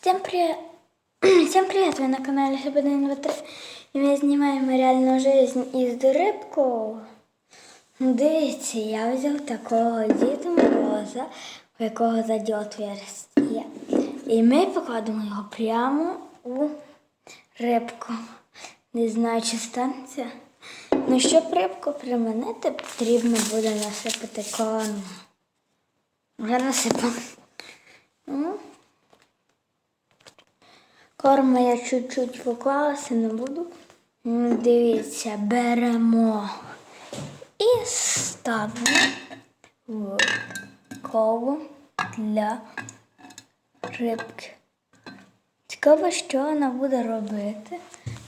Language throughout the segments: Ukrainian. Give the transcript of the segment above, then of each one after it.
Всем привет! Всем привет! Вы на канале Хаб123 і ми знімаємо реальну жизнь із рибку. Дивіться, я взяв такого Діда Мороза, у якого ззаді отверстие. є. І ми покладемо його прямо у рибку. Не знаю, чи станеться. Ну, щоб рибку приманити, потрібно буде насипати корм. Вже насипав. Корма я чуть-чуть поклалася, не буду. Дивіться, беремо і ставимо в коло для рибки. Цікаво, що вона буде робити.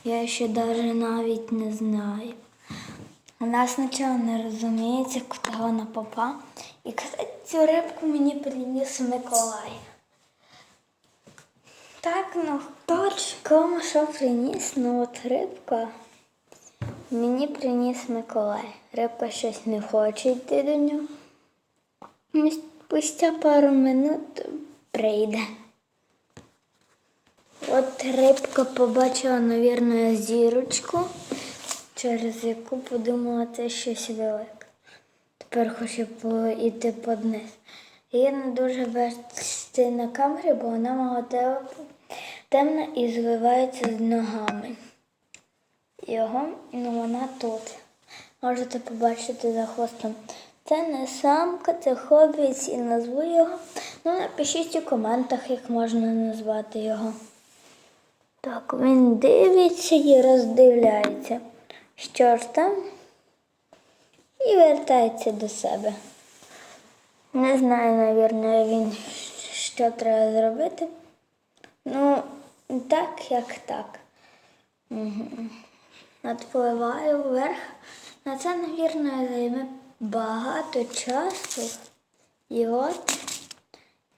Я ще навіть навіть не знаю. Вона спочатку не розуміється, куди вона попала. І кстати, цю рибку мені приніс Миколай. Так, ну хто кому що приніс, ну от рибка мені приніс Миколай. Рибка щось не хоче йти до нього. Спустя пару минут прийде. От рибка побачила, мабуть, зірочку, через яку подумала, це щось велике. Тепер хоче йти під низ. Її не дуже вести на камері, бо вона мала те- темна і звивається з ногами. Його, ну вона тут. Можете побачити за хвостом. Це не самка, це хобіць і назву його. Ну, напишіть у коментах, як можна назвати його. Так, він дивиться і роздивляється. Що ж там? І вертається до себе. Не знаю, навірно, він що треба зробити. Ну, так, як так. Угу. Надпливаю вверх. На це, навірно, займе багато часу. І от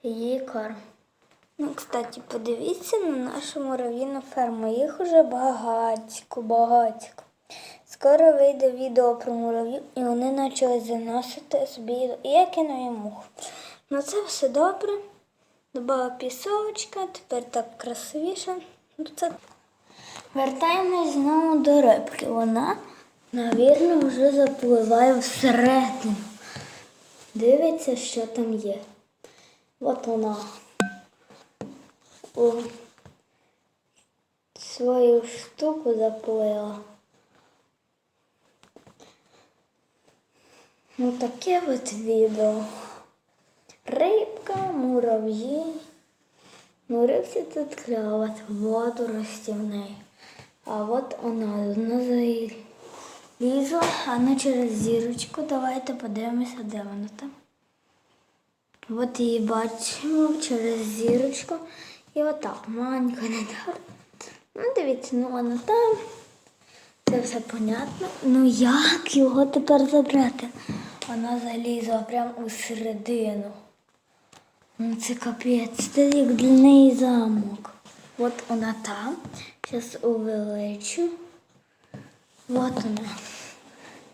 її корм. Ну, кстати, подивіться на нашу мурав'їну ферму. Їх уже багатько, багатько. Скоро вийде відео про мурав'їв, і вони почали заносити собі. І я кину їм мух. Ну це все добре. Добавила пісочка, тепер так красивіше. Ну. Вертаємось знову до рибки. Вона, навірно, вже запливає всередину. Дивиться, що там є. От вона. У свою штуку заплила. Ну таке от відео. Ну, рибці тут кльово, водорості в неї. А от вона одна залізла, а ну через зірочку давайте подивимося, де вона там. От її бачимо через зірочку. І отак, маленька не так. Ну, дивіться, ну вона там. Це все понятно. Ну як його тепер забрати? Вона залізла прямо у середину. Ну це капець, це як для неї замок. От вона там. Зараз увеличу. От вона.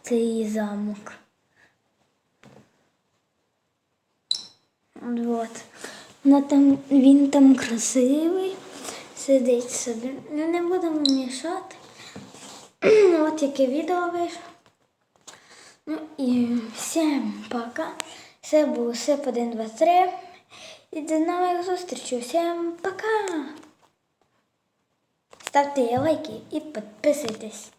Це її замок. От. Вона там, він там красивий. Сидить собі. Ну, не будемо мішати. От яке відео вийшло. Ну і всім пока. Це був Сип 1, 2, 3. І до нових зустрічей. Всім пока. Ставте лайки і підписуйтесь.